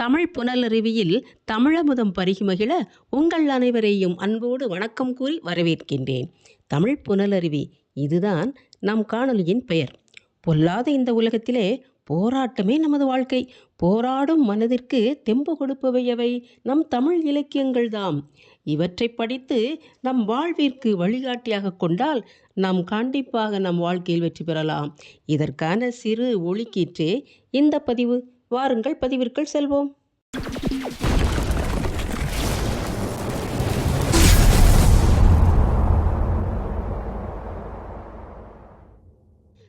தமிழ் புனலருவியில் தமிழமுதம் பருகி மகிழ உங்கள் அனைவரையும் அன்போடு வணக்கம் கூறி வரவேற்கின்றேன். தமிழ் புனலருவி இதுதான் நம் காணொலியின் பெயர். பொல்லாத இந்த உலகத்திலே போராட்டமே நமது வாழ்க்கை. போராடும் மனதிற்கு தெம்பு கொடுப்பவையவை நம் தமிழ் இலக்கியங்கள்தாம் இவற்றை படித்து நம் வாழ்விற்கு வழிகாட்டியாக கொண்டால் நாம் கண்டிப்பாக நம் வாழ்க்கையில் வெற்றி பெறலாம். இதற்கான சிறு ஒளிக்கீற்றே இந்த பதிவு. வாருங்கள் பதிவிற்குள் செல்வோம்.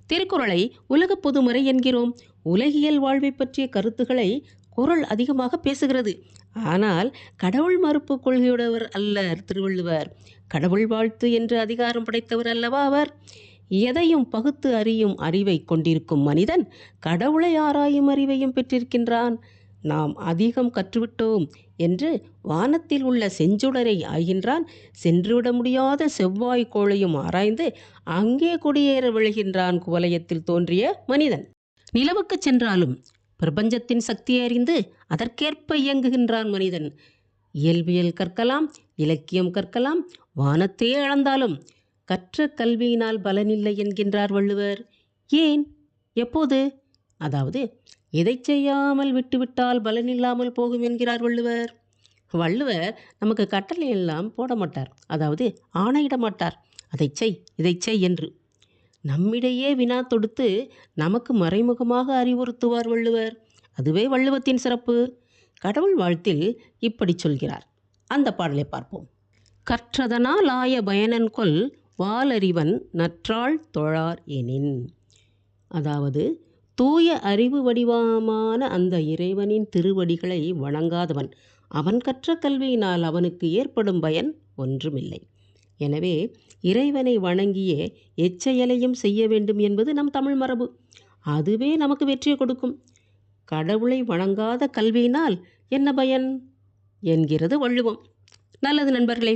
திருக்குறளை உலக பொதுமுறை என்கிறோம். உலகியல் வாழ்வை பற்றிய கருத்துக்களை குரல் அதிகமாக பேசுகிறது. ஆனால் கடவுள் மறுப்பு கொள்கையுடையவர் அல்ல திருவள்ளுவர். கடவுள் வாழ்த்து என்று அதிகாரம் படைத்தவர் அல்லவா அவர்? எதையும் பகுத்து அறியும் அறிவை கொண்டிருக்கும் மனிதன் கடவுளை ஆராயும் அறிவையும் பெற்றிருக்கின்றான். நாம் அதிகம் கற்றுவிட்டோம் என்று வானத்தில் உள்ள செஞ்சுடரை ஆகின்றான் சென்றுவிட முடியாத செவ்வாய் கோளையும் ஆராய்ந்து அங்கே குடியேற விழுகின்றான் குவலயத்தில் தோன்றிய மனிதன். நிலவுக்கு சென்றாலும் பிரபஞ்சத்தின் சக்தியை அறிந்து அதற்கேற்ப இயங்குகின்றான் மனிதன். இயல்பியல் கற்கலாம் இலக்கியம் கற்கலாம் வானத்தையே இழந்தாலும் கற்ற கல்வியினால் பலனில்லை என்கின்றார் வள்ளுவர். ஏன்? எப்போது? அதாவது எதை செய்யாமல் விட்டுவிட்டால் பலனில்லாமல் போகும் என்கிறார் வள்ளுவர். வள்ளுவர் நமக்கு கட்டளை எல்லாம் போட மாட்டார். அதாவது ஆணையிட மாட்டார். அதை செய் இதை செய் என்று. நம்மிடையே வினா தொடுத்து நமக்கு மறைமுகமாக அறிவுறுத்துவார் வள்ளுவர். அதுவே வள்ளுவத்தின் சிறப்பு. கடவுள் வாழ்த்தில் இப்படி சொல்கிறார். அந்த பாடலை பார்ப்போம். கற்றதனால் ஆய பயனன் கொல் வாலறிவன் நற்றாள் தொழார் எனின். அதாவது தூய அறிவு வடிவமான அந்த இறைவனின் திருவடிகளை வணங்காதவன். அவன் கற்ற கல்வியினால் அவனுக்கு ஏற்படும் பயன் ஒன்றுமில்லை. எனவே இறைவனை வணங்கியே எச்செயலையும் செய்ய வேண்டும் என்பது நம் தமிழ் மரபு. அதுவே நமக்கு வெற்றியை கொடுக்கும். கடவுளை வணங்காத கல்வியினால் என்ன பயன்? என்கிறது வள்ளுவம். நல்லது நண்பர்களே